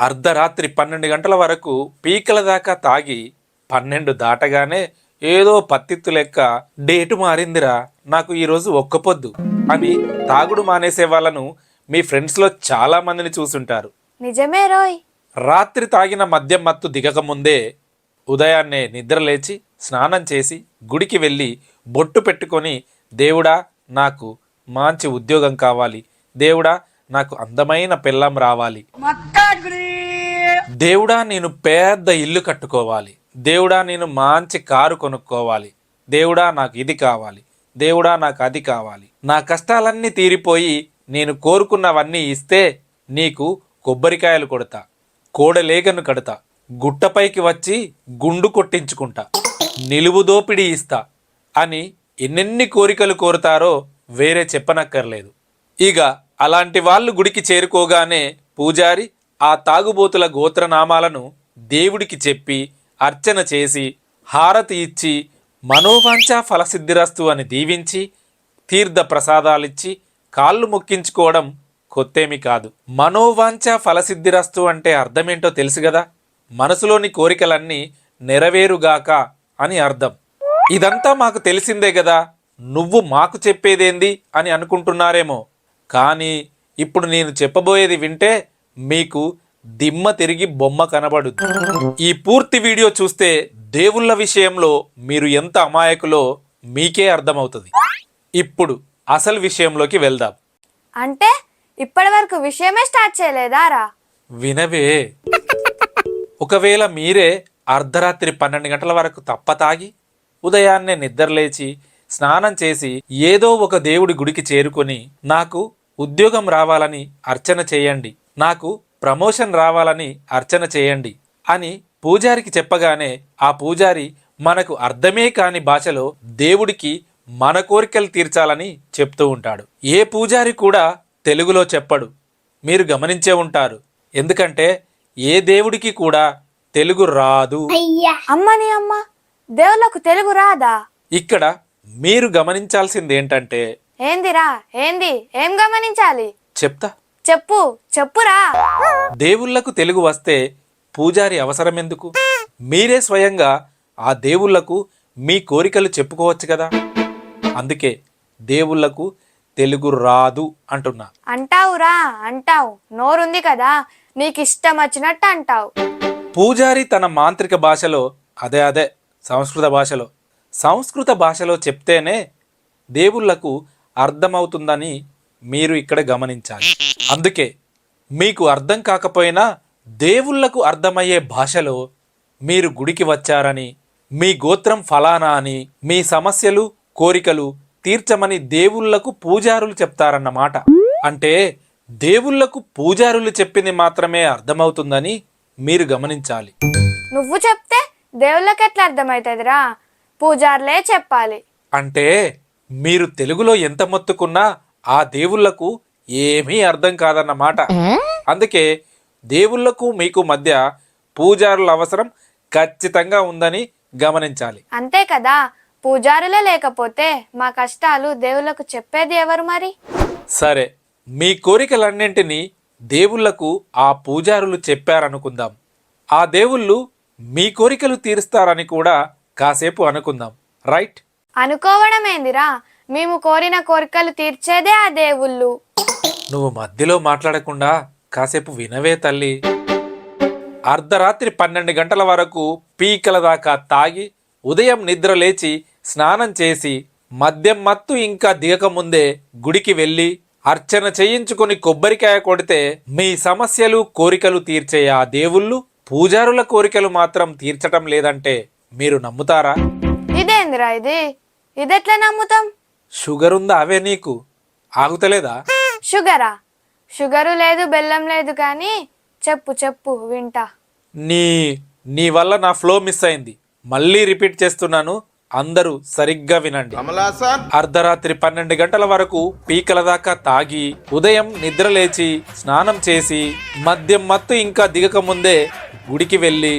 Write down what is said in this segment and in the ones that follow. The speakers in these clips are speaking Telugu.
అర్ధరాత్రి పన్నెండు గంటల వరకు పీకల దాకా తాగి పన్నెండు దాటగానే ఏదో పత్తిత్తు లెక్క డేటు మారిందిరా నాకు ఈరోజు ఒక్క పొద్దు అని తాగుడు మానేసే వాళ్ళను మీ ఫ్రెండ్స్లో చాలా మందిని చూసుంటారు. నిజమే రోయ్. రాత్రి తాగిన మద్యం మత్తు దిగకముందే ఉదయాన్నే నిద్రలేచి స్నానం చేసి గుడికి వెళ్ళి బొట్టు పెట్టుకొని దేవుడా నాకు మంచి ఉద్యోగం కావాలి. దేవుడా నాకు అందమైన పెళ్ళం రావాలి. దేవుడా నేను పెద్ద ఇల్లు కట్టుకోవాలి. దేవుడా నేను మంచి కారు కొనుక్కోవాలి. దేవుడా నాకు ఇది కావాలి. దేవుడా నాకు అది కావాలి. నా కష్టాలన్నీ తీరిపోయి నేను కోరుకున్నవన్నీ ఇస్తే నీకు కొబ్బరికాయలు కొడతా కోడలేగను కడతా గుట్టపైకి వచ్చి గుండు కొట్టించుకుంటా నిలువు దోపిడీ ఇస్తా అని ఎన్నెన్ని కోరికలు కోరుతారో వేరే చెప్పనక్కర్లేదు. ఇక అలాంటి వాళ్ళు గుడికి చేరుకోగానే పూజారి ఆ తాగుబోతుల గోత్రనామాలను దేవుడికి చెప్పి అర్చన చేసి హారతి ఇచ్చి మనోవాంఛ ఫలసిద్ధిరస్తు అని దీవించి తీర్థ ప్రసాదాలిచ్చి కాళ్ళు మొక్కించుకోవడం కొత్తేమి కాదు. మనోవాంఛ ఫలసిద్ధిరస్తు అంటే అర్థమేంటో తెలుసు కదా మనసులోని కోరికలన్నీ నెరవేరుగాక అని అర్థం. ఇదంతా మాకు తెలిసిందే కదా నువ్వు మాకు చెప్పేదేంది అని అనుకుంటున్నారేమో. కానీ ఇప్పుడు నేను చెప్పబోయేది వింటే మీకు దిమ్మ తిరిగి బొమ్మ కనబడు ఈ పూర్తి వీడియో చూస్తే దేవుళ్ళ విషయంలో మీరు ఎంత అమాయకులో మీకే అర్థమవుతుంది. ఇప్పుడు అసలు విషయంలోకి వెళ్దాం. అంటే ఇప్పటి వరకు విషయమే స్టార్ట్ చేయలేదా రా వినవే. ఒకవేళ మీరే అర్ధరాత్రి పన్నెండు గంటల వరకు తప్ప తాగి ఉదయాన్నే నిద్రలేచి స్నానం చేసి ఏదో ఒక దేవుడి గుడికి చేరుకొని నాకు ఉద్యోగం రావాలని అర్చన చేయండి. నాకు ప్రమోషన్ రావాలని అర్చన చేయండి అని పూజారికి చెప్పగానే ఆ పూజారి మనకు అర్థమే కాని భాషలో దేవుడికి మన కోరికలు తీర్చాలని చెప్తూ ఉంటాడు. ఏ పూజారి కూడా తెలుగులో చెప్పడు. మీరు గమనించే ఉంటారు. ఎందుకంటే ఏ దేవుడికి కూడా తెలుగు రాదు. అమ్మని అమ్మ! దేవుళ్ళకు తెలుగు రాదా? ఇక్కడ మీరు గమనించాల్సింది ఏంటంటే ఏందిరా? ఏంది? ఏం గమనించాలి? చెప్తా. చెప్పు చెప్పురా. దేవుళ్ళకు తెలుగు వస్తే పూజారి అవసరం ఎందుకు మీరే స్వయంగా ఆ దేవుళ్ళకు మీ కోరికలు చెప్పుకోవచ్చు కదా? అందుకే దేవుళ్ళకు తెలుగు రాదు అంటున్నా. అంటావురా అంటావు. నోరుంది కదా నీకు ఇష్టం వచ్చినట్టు అంటావు. పూజారి తన మాంత్రిక భాషలో అదే అదే సంస్కృత భాషలో. సంస్కృత భాషలో చెప్తేనే దేవుళ్ళకు అర్థమవుతుందని మీరు ఇక్కడ గమనించాలి. అందుకే మీకు అర్థం కాకపోయినా దేవుళ్ళకు అర్థమయ్యే భాషలో మీరు గుడికి వచ్చారని మీ గోత్రం ఫలానా అని మీ సమస్యలు కోరికలు తీర్చమని దేవుళ్ళకు పూజారులు చెప్తారన్నమాట. అంటే దేవుళ్ళకు పూజారులు చెప్పింది మాత్రమే అర్థమవుతుందని మీరు గమనించాలి. నువ్వు చెప్తే దేవుళ్ళకి ఎట్లా అర్థమవుతుందిరా? పూజార్లే చెప్పాలి. అంటే మీరు తెలుగులో ఎంత మొత్తుకున్నా ఆ దేవుళ్ళకు ఏమీ అర్థం కాదన్నమాట. అందుకే దేవుళ్ళకు మీకు మధ్య పూజారుల అవసరం ఖచ్చితంగా ఉందని గమనించాలి. అంతే కదా? పూజారులే లేకపోతే మా కష్టాలు దేవుళ్ళకు చెప్పేది ఎవరు మరి? సరే మీ కోరికలన్నింటినీ దేవుళ్ళకు ఆ పూజారులు చెప్పారనుకుందాం. ఆ దేవుళ్ళు మీ కోరికలు తీరుస్తారని కూడా కాసేపు అనుకుందాం. రైట్? అనుకోవడం ఏందిరా మేము కోరిన కోరికలు తీర్చేదే ఆ దేవుళ్ళు. నువ్వు మధ్యలో మాట్లాడకుండా కాసేపు వినవే తల్లి. అర్ధరాత్రి పన్నెండు గంటల వరకు పీకల దాకా తాగి ఉదయం నిద్ర లేచి స్నానం చేసి మద్యం మత్తు ఇంకా దిగకముందే గుడికి వెళ్ళి అర్చన చేయించుకొని కొబ్బరికాయ కొడితే మీ సమస్యలు కోరికలు తీర్చే ఆ దేవుళ్ళు పూజారుల కోరికలు మాత్రం తీర్చటం లేదంటే మీరు నమ్ముతారా? ఇదేందిరా ఇది? ఇదెట్లా నమ్ముతాం? షుగర్ ఉందా అవే నీకు? ఆగుతలేదా? షుగరా? షుగరు లేదు బెల్లం లేదు కానీ చెప్పు చెప్పు వింటా. నీ నీ వల్ల నా ఫ్లో మిస్ అయింది. మళ్ళీ రిపీట్ చేస్తున్నాను అందరూ సరిగ్గా వినండి. అర్ధరాత్రి పన్నెండు గంటల వరకు పీకల దాకా తాగి ఉదయం నిద్ర లేచి స్నానం చేసి మద్యం మత్తు ఇంకా దిగక ముందే గుడికి వెళ్ళి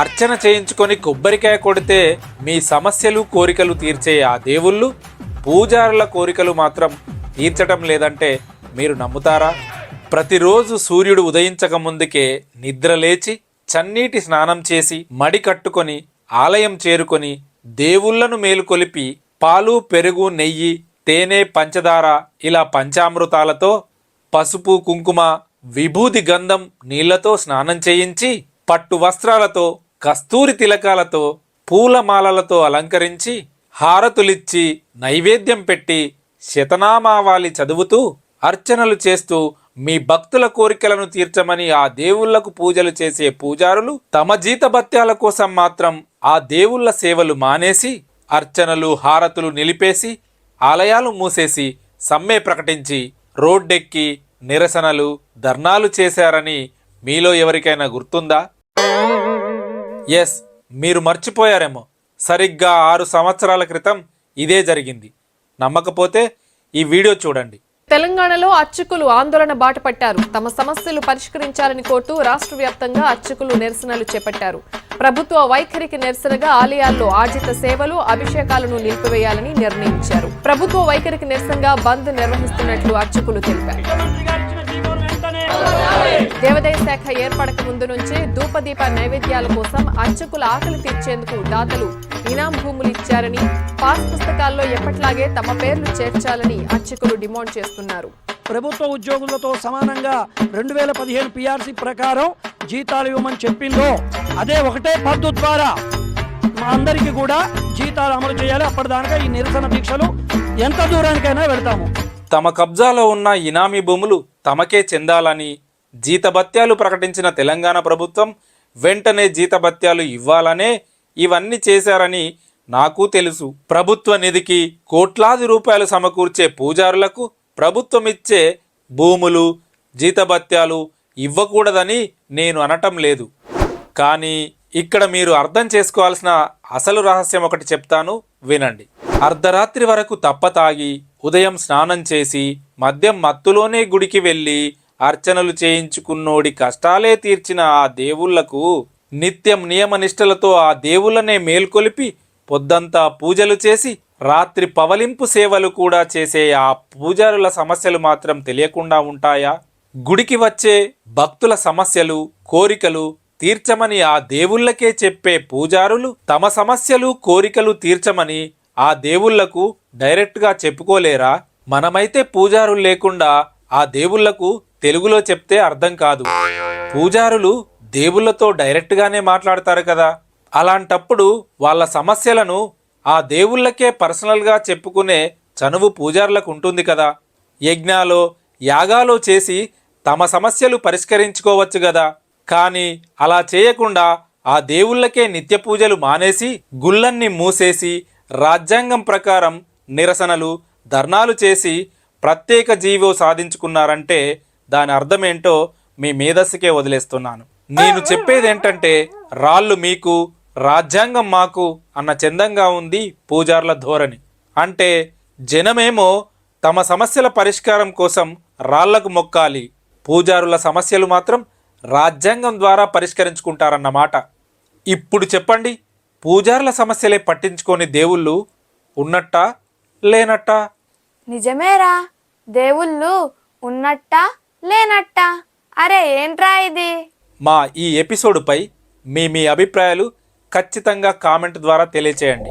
అర్చన చేయించుకొని కొబ్బరికాయ కొడితే మీ సమస్యలు కోరికలు తీర్చే ఆ దేవుళ్ళు పూజారుల కోరికలు మాత్రం తీర్చటం లేదంటే మీరు నమ్ముతారా? ప్రతిరోజు సూర్యుడు ఉదయించక ముందుకే నిద్రలేచి చన్నీటి స్నానం చేసి మడి కట్టుకొని ఆలయం చేరుకొని దేవుళ్ళను మేలుకొలిపి పాలు పెరుగు నెయ్యి తేనె పంచదార ఇలా పంచామృతాలతో పసుపు కుంకుమ విభూది గంధం నీళ్ళతో స్నానం చేయించి పట్టు వస్త్రాలతో కస్తూరి తిలకాలతో పూలమాలలతో అలంకరించి హారతులిచ్చి నైవేద్యం పెట్టి శతనామావాలి చదువుతూ అర్చనలు చేస్తూ మీ భక్తుల కోరికలను తీర్చమని ఆ దేవుళ్ళకు పూజలు చేసే పూజారులు తమ జీతభత్యాల కోసం మాత్రం ఆ దేవుళ్ళ సేవలు మానేసి అర్చనలు హారతులు నిలిపేసి ఆలయాలు మూసేసి సమ్మె ప్రకటించి రోడ్డెక్కి నిరసనలు ధర్నాలు చేశారని మీలో ఎవరికైనా గుర్తుందా? ఎస్ మీరు మర్చిపోయారేమో. సరిగ్గా ఆరు సంవత్సరాల క్రితం ఇదే జరిగింది. నమ్మకపోతే ఈ వీడియో చూడండి. తెలంగాణలో అర్చకులు ఆందోళన బాట పట్టారు తమ సమస్యలు పరిష్కరించాలని కోరుతూ రాష్ట్ర వ్యాప్తంగా అర్చకులు నిరసనలు చేపట్టారు. ప్రభుత్వ వైఖరికి నిరసనగా ఆలయాల్లో ఆర్జిత సేవలు అభిషేకాలను నిలిపివేయాలని నిర్ణయించారు. ప్రభుత్వ వైఖరికి నిరసనగా బంద్ నిర్వహిస్తున్నట్లు అర్చకులు తెలిపారు. దేవాదాయ శాఖ ఏర్పడక ముందు నుంచే ధూపదీప నైవేద్యాల కోసం అర్చకుల ఆకలి తీర్చేందుకు దాతలు ఇనాం భూములు ఇచ్చారని పాస్ పుస్తకాల్లో ఎప్పట్లాగే తమ పేర్లు చేర్చాలని అర్చకులు డిమాండ్ చేస్తున్నారు. ప్రభుత్వ ఉద్యోగులతో సమానంగా రెండు వేల పదిహేను పిఆర్సీ ప్రకారం జీతాలు ఇవ్వమని చెప్పిందో అదే ఒకటే పద్ధతి ద్వారా మా అందరికీ కూడా జీతాలు అమలు చేయాలి. అప్పటిదాకా ఈ నిరసన దీక్షలు ఎంత దూరానికైనా వెళ్తాము. తమ కబ్జాలో ఉన్న ఇనామీ భూములు తమకే చెందాలని జీతభత్యాలు ప్రకటించిన తెలంగాణ ప్రభుత్వం వెంటనే జీతభత్యాలు ఇవ్వాలనే ఇవన్నీ చేశారని నాకు తెలుసు. ప్రభుత్వ నిధికి కోట్లాది రూపాయలు సమకూర్చే పూజారులకు ప్రభుత్వం ఇచ్చే భూములు జీతభత్యాలు ఇవ్వకూడదని నేను అనటం లేదు. కానీ ఇక్కడ మీరు అర్థం చేసుకోవాల్సిన అసలు రహస్యం ఒకటి చెప్తాను వినండి. అర్ధరాత్రి వరకు తప్ప తాగి ఉదయం స్నానం చేసి మద్యం మత్తులోనే గుడికి వెళ్ళి అర్చనలు చేయించుకున్నోడి కష్టాలే తీర్చిన ఆ దేవుళ్ళకు నిత్యం నియమనిష్టలతో ఆ దేవుళ్ళనే మేల్కొలిపి పొద్దంతా పూజలు చేసి రాత్రి పవలింపు సేవలు కూడా చేసే ఆ పూజారుల సమస్యలు మాత్రం తెలియకుండా ఉంటాయా? గుడికి వచ్చే భక్తుల సమస్యలు కోరికలు తీర్చమని ఆ దేవుళ్ళకే చెప్పే పూజారులు తమ సమస్యలు కోరికలు తీర్చమని ఆ దేవుళ్ళకు డైరెక్ట్గా చెప్పుకోలేరా? మనమైతే పూజారులు లేకుండా ఆ దేవుళ్ళకు తెలుగులో చెప్తే అర్థం కాదు. పూజారులు దేవుళ్ళతో డైరెక్ట్గానే మాట్లాడతారు కదా. అలాంటప్పుడు వాళ్ళ సమస్యలను ఆ దేవుళ్ళకే పర్సనల్గా చెప్పుకునే చనువు పూజారులకు ఉంటుంది కదా. యజ్ఞాలో యాగాలో చేసి తమ సమస్యలు పరిష్కరించుకోవచ్చు కదా. కానీ అలా చేయకుండా ఆ దేవుళ్ళకే నిత్య పూజలు మానేసి గుళ్ళన్ని మూసేసి రాజ్యాంగం ప్రకారం నిరసనలు ధర్నాలు చేసి ప్రత్యేక జీవో సాధించుకున్నారంటే దాని అర్థమేంటో మీ మేధస్సుకే వదిలేస్తున్నాను. నేను చెప్పేది ఏంటంటే రాళ్ళు మీకు రాజ్యాంగం మాకు అన్న చందంగా ఉంది పూజార్ల ధోరణి. అంటే జనమేమో తమ సమస్యల పరిష్కారం కోసం రాళ్ళకు మొక్కాలి. పూజారుల సమస్యలు మాత్రం రాజ్యాంగం ద్వారా పరిష్కరించుకుంటారన్నమాట. ఇప్పుడు చెప్పండి పూజారుల సమస్యలే పట్టించుకొని దేవుళ్ళు ఉన్నట్టా లేనట్టా? నిజమేరా. దేవుళ్ళు ఉన్నట్ట లేనట్ట? అరే ఏంట్రా ఇది? మా ఈ ఎపిసోడ్పై మీ మీ అభిప్రాయాలు ఖచ్చితంగా కామెంట్ ద్వారా తెలియచేయండి.